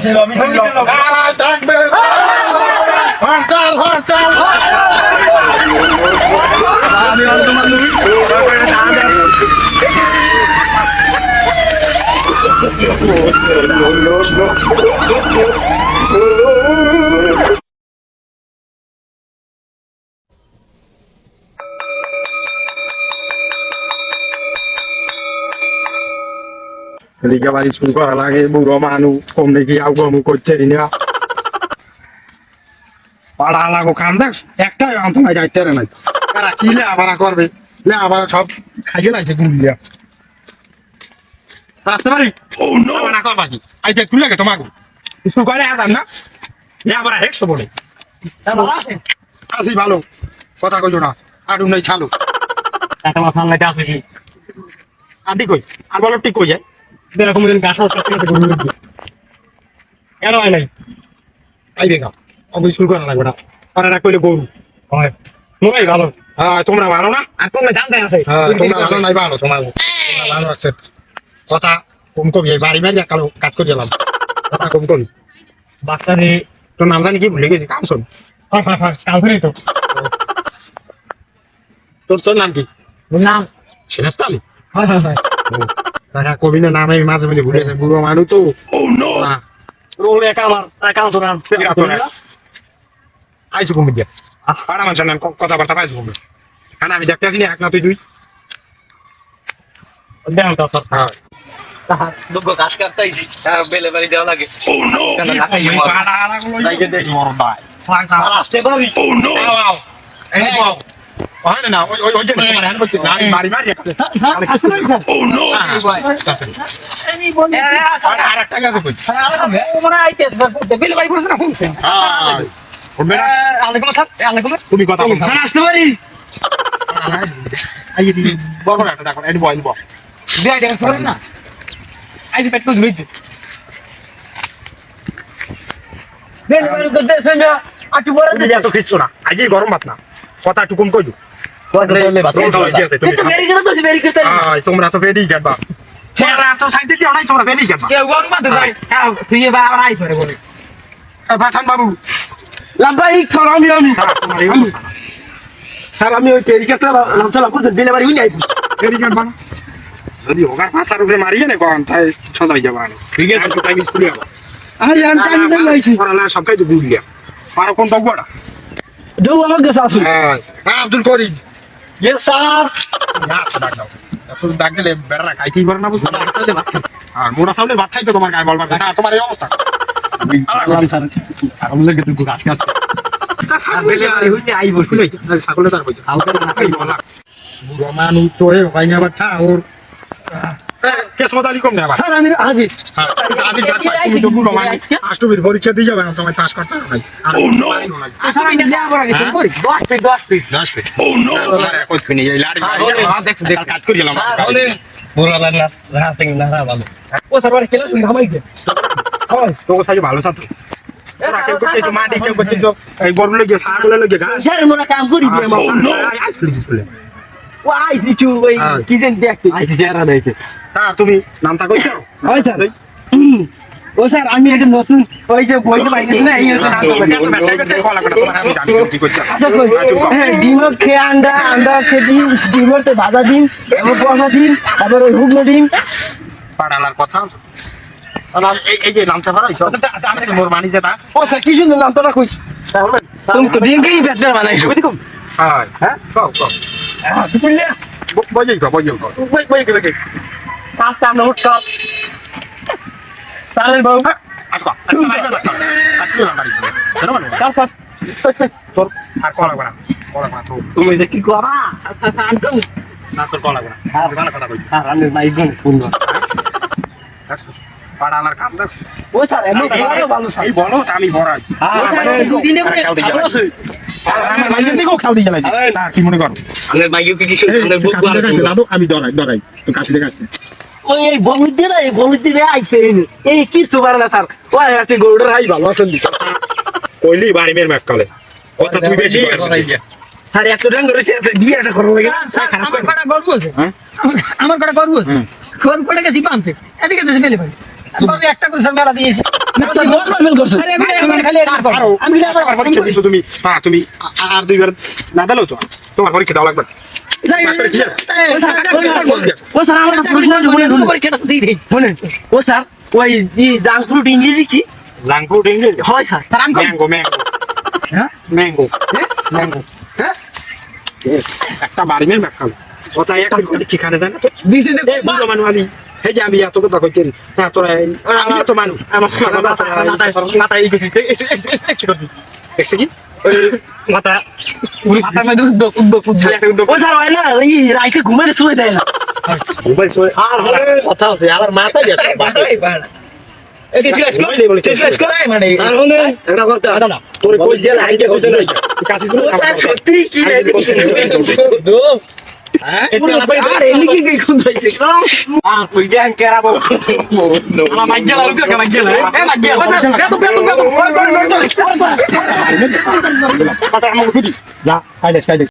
মিছিল মিছিল কারা এদিকে বাড়ি শুরু করা লাগে বুড়ো মানুষ কমনে কি আউ করছে না পাড়া লাগো কাম দেখ একটাই অন্তমায় যাইতে রে নাই। তারা কি লে আবার করবে? লে আবার সব খাইয়ে লাগছে গুলিয়া আসতে পারি? ও নো না কর বাকি আইতে তুলে গে তোমাকে। স্কুল করে আদাম না? লে আবার একশো বলে আসি ভালো। কথা কইছো না। আডু নাই ছালো। একটা মাথা লাগে আছে কি আন্টি কই? আর বলো ঠিক কই যায়? এরকম দিন গাছ সব থেকে গরু কেন হয় নাই? আইবে গা অব স্কুল করা লাগবে না। আর এরা কইলে গরু হয়। নয় ভালো। হ্যাঁ তোমরা ভালো না? আর তোমরা জানতে আছে। হ্যাঁ তোমরা ভালো নাই ভালো তোমরা ভালো। আছে। কথা কম কবি এই বাড়ি বাড়ি কালো কাজ করে গেলাম কথা কম কবি বাচ্চারে তোর নাম জানি কি ভুলে গেছি কাম শোন। হয় হয় হয় তো। তোর তোর নাম কি? নাম সিরাজতালি? হয় হয় হয় দেখা কবি না নামে মাঝে মাঝে ভুলে যায় বুড়ো মানুষ তো। না রোল একা আমার একা তো নাম। আইসু কমি দিয়া পাড়া মানুষের নাম কথাবার্তা পাইছো কমি কারণ আমি দেখতে আসি এক না তুই দুই। দেন তো হ্যাঁ আর বেলে বাড়ি দেওয়া লাগে। দেখি আসতে পারি আও, আও। এই বাও। হয় না, না, ওই- ওই- ওই যে তোমার hand বলছি, না, আমি মারি মারি একটা। আসতে পারি। স্যার আর আরেকটা গাছে কই? মনে আইতে স্যার বিল বাড়ি কুছ আটু এত খিচ্ছো না। গরম ভাত না। কথা একটু কম কইছো। হয় তো তো তোমরা তো বেরিয়ে যাবা তোমরা এত সাইডে দিও নাই, তোমরা বেরিয়ে যাবা। কেউ গরম যায়। হ্যাঁ তুই এবার আবার আই করে বলে। এ, বাবু, লাম্বাই খর আমি আমি। স্যার, আমি ওই পেরিকেটটা লামচলা করতে বিলে বাড়ি উনি আইবি। বেরিয়ে যদি হোগার ভাষার উপরে মারিয়ে নে কখন তাই যাবা ঠিক আছে। তো টাইম স্কুলে যাবা। আরে আমি টাইম নাই আইছি পড়ালা সব কাজ গুলিয়া পারো কোন তকবড়া দৌ আমার কাছে আসুন। হ্যাঁ হ্যাঁ আব্দুল করিম। ইয়ে স্যার না ডাক দাও। এত ডাক দিলে বেড়া খাইতেই পারে না বুঝছ? আর মোটা চাউলের ভাত খাইতো তোমার গায়ে বলবার কথা। তোমার এই অবস্থা? সালাম স্যার আমি লাগে তুই গাছ কাট ছাগলে তার বুড়ো মানুষ তো এ ভাই আবার থা ওর কেসমত আলী কম না স্যার আমি হাজির আদিল গাছ পাই, তুমি তো বুড়ো মানুষ অষ্টমীর পরীক্ষা দিয়ে যাবে না তোমায় পাস করতে হবে আর পারিও স্যার আমি যা বড় গেছি করি 10 ফিট 10 ফিট দশ ফিট ও নো কই ফিনি এই লাড়ি হ্যাঁ, দেখছি, দেখছি। কাজ করে গেলাম বুড়া লাগলা রাহা থেকে না ভালো ও স্যার ঘামাই হয় তো ছাত্র কেউ মাটি কেউ এই গরু লেগে ছাগলে লেগে ঘাস স্যার মোরা কাম করি দিয়ে মা ও আইছি চু ওই হ্যাঁ। কি দেন দেখতে আইছি তা তুমি নামটা কইছো হয় স্যার ও স্যার আমি এটা নতুন ওই যে বইতে পাইছি না এই আচ্ছা হ্যাঁ খেয়ে আন্ডা আন্ডা খেয়ে ডিম ডিমের তো ভাজা ডিম তারপর কষা ডিম তারপর ওই হুগলো ডিম পাড়ালার কথা এই এই যে নামটা পারাইছো মোর মানি ও স্যার কি সুন্দর নাম তোরা কইস তুমি তো ডিমকেই ব্যাটার বানাইছো হ্যাঁ হ্যাঁ কও কও বাড়ি আমি কই না তোর কল লাগবে না আর গানা কথা কই স্যার আমি মাইজন শুনব পাড়ালার কাম ও স্যার ভালো ভালো স্যার বলো আমি বড়াই আমার মাইজের দিকেও খেয়াল দিয়ে গেলাই না কি মনে করো? আমাদের মাইকে কি কিছু আমাদের বুক বার দাদু আমি ডরাই ডরাই তো কাশি দেখে ওই এই বলুদ দিয়ে এই বলুদ দিয়ে আইছে এই কিছু পারে না স্যার। ওই আছে গরুটার হাই ভালো আছেন কইলি বাড়ি মেয়ের ম্যাপ কালে। কথা তুই বেশি স্যার এত রঙ করেছে বিয়েটা করব আমার কটা গর্ব আছে? আমার- কটা গর্ব আছে? এদিকে দেশে পেলে ভাই একটা করে মেলা দিয়েছি আমি আবার পরীক্ষা দিছো তুমি। তুমি আর দুইবার না দিলেও তো। তোমার পরীক্ষা দেওয়া লাগবে। না। পাস করে কি আর? ও স্যার আমার একটা প্রশ্ন আছে শুনেন শুনেন ও স্যার ওই জাঙ্ক ফ্রুট ইংরেজি কি? জাঙ্ক ফুড ইংরেজি? হয় স্যার। স্যার আমি ম্যাঙ্গো ম্যাঙ্গো হ্যাঁ? ম্যাঙ্গো হ্যাঁ? ম্যাঙ্গো হ্যাঁ? একটা বাড়ি মেয়ে খালো কথা একটা চিখানে যায় না তো। দিছে মানু আমি এই যে আমি এত কথা কইতেন হ্যাঁ তোরা আমি তো মানুষ। আমার মাথা মাথা এই গেছি কি মাথা না রাইতে ঘুমাইলে শুয়ে দেয় না। আর কথা আমার মাথা গেছে না না ও স্যার সত্যি কি এলি কি কি কোন যাইছে আর কই যে আন কেরাবো আমার মাইগেলা রুকে কে মাইগেলা এ মাইগেলা বেতো বেতো বেতো কথা আমার খুদি যা খাইলে খাইলে